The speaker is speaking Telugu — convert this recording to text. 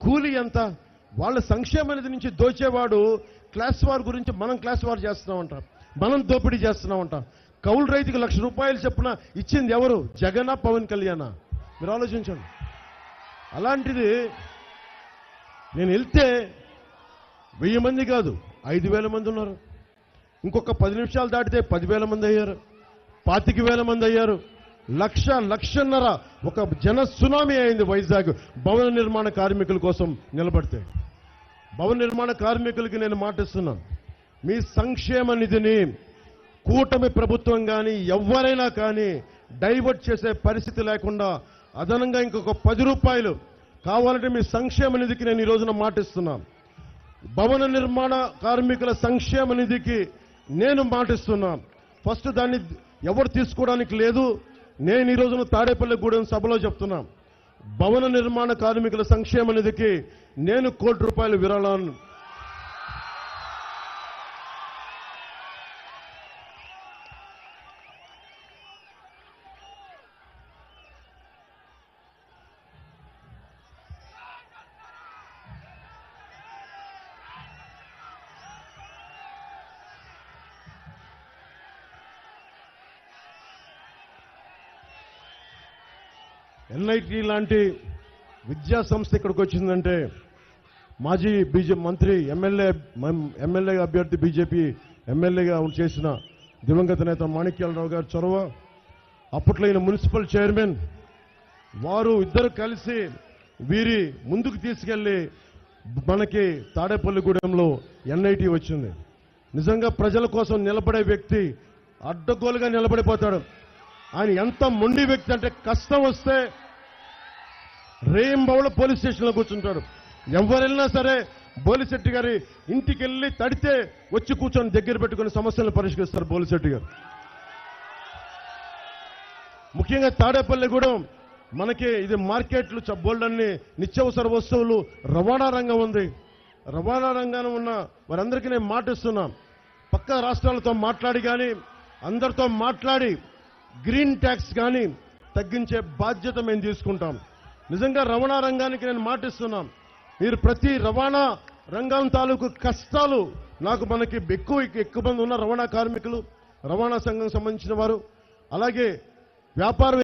కూలీ ఎంత వాళ్ళ సంక్షేమ నిధి నుంచి దోచేవాడు క్లాస్ వార్ గురించి మనం క్లాస్ వార్ చేస్తున్నామంట. మనం దోపిడీ చేస్తున్నామంట. కౌలు రైతుకి లక్ష రూపాయలు చెప్పున ఇచ్చింది ఎవరు? జగనా పవన్ కళ్యాణ? మీరు ఆలోచించండి. అలాంటిది నేను వెళ్తే వెయ్యి మంది కాదు ఐదు వేల మంది ఉన్నారు. ఇంకొక పది నిమిషాలు దాటితే పదివేల మంది అయ్యారు. పాతిక వేల మంది అయ్యారు. లక్ష లక్షన్నర ఒక జన సునామీ అయింది వైజాగ్ భవన నిర్మాణ కార్మికుల కోసం నిలబడితే. భవన నిర్మాణ కార్మికులకి నేను మాటిస్తున్నాను మీ సంక్షేమ నిధిని కూటమి ప్రభుత్వం కానీ ఎవరైనా కానీ డైవర్ట్ చేసే పరిస్థితి లేకుండా అదనంగా ఇంకొక పది రూపాయలు కావాలంటే మీ సంక్షేమ నిధికి నేను ఈ రోజున మాటిస్తున్నాను భవన నిర్మాణ కార్మికుల సంక్షేమ నిధికి నేను మాటిస్తున్నాను ఫస్ట్ దాన్ని ఎవరు తీసుకోవడానికి లేదు నేను ఈ రోజున తాడేపల్లిగూడెం సభలో చెప్తున్నా. భవన నిర్మాణ కార్మికుల సంక్షేమ నిధికి నేను కోటి రూపాయల విరాళాన్ని ఎన్ఐటి లాంటి విద్యా సంస్థ ఇక్కడికి వచ్చిందంటే మాజీ బీజే మంత్రి ఎమ్మెల్యే ఎమ్మెల్యే అభ్యర్థి బీజేపీ ఎమ్మెల్యేగా చేసిన దివంగత నేత మాణిక్యాలరావు గారి చొరవ అప్పట్లో ఈయన మున్సిపల్ చైర్మన్ వారు ఇద్దరు కలిసి వీరి ముందుకు తీసుకెళ్ళి మనకి తాడేపల్లిగూడెంలో ఎన్ఐటి వచ్చింది. నిజంగా ప్రజల కోసం నిలబడే వ్యక్తి అడ్డగోలుగా నిలబడిపోతాడు. ఆయన ఎంత మొండి వ్యక్తి అంటే కష్టం వస్తే రేంబౌళ పోలీస్ స్టేషన్లో కూర్చుంటారు ఎవరెళ్ళినా సరే బోలిశెట్టి గారి ఇంటికి వెళ్ళి తడితే వచ్చి కూర్చొని దగ్గర పెట్టుకుని సమస్యలను పరిష్కరిస్తారు బోలిశెట్టి గారు. ముఖ్యంగా తాడేపల్లిగూడెం మనకి ఇది మార్కెట్లు చ- నిత్యావసర వస్తువులు రవాణా రంగం ఉంది. రవాణా రంగాన ఉన్న వారందరికీ నేను మాటిస్తున్నాం పక్క రాష్ట్రాలతో మాట్లాడి కానీ అందరితో మాట్లాడి గ్రీన్ ట్యాక్స్ కానీ తగ్గించే బాధ్యత మేము తీసుకుంటాం. నిజంగా రవాణా రంగానికి నేను మాటిస్తున్నాం. మీరు ప్రతి రవాణా రంగం తాలూకు కష్టాలు నాకు మనకి ఎక్కువ ఎక్కువ మంది ఉన్న రవాణా కార్మికులు రవాణా సంఘం సంబంధించిన వారు అలాగే వ్యాపార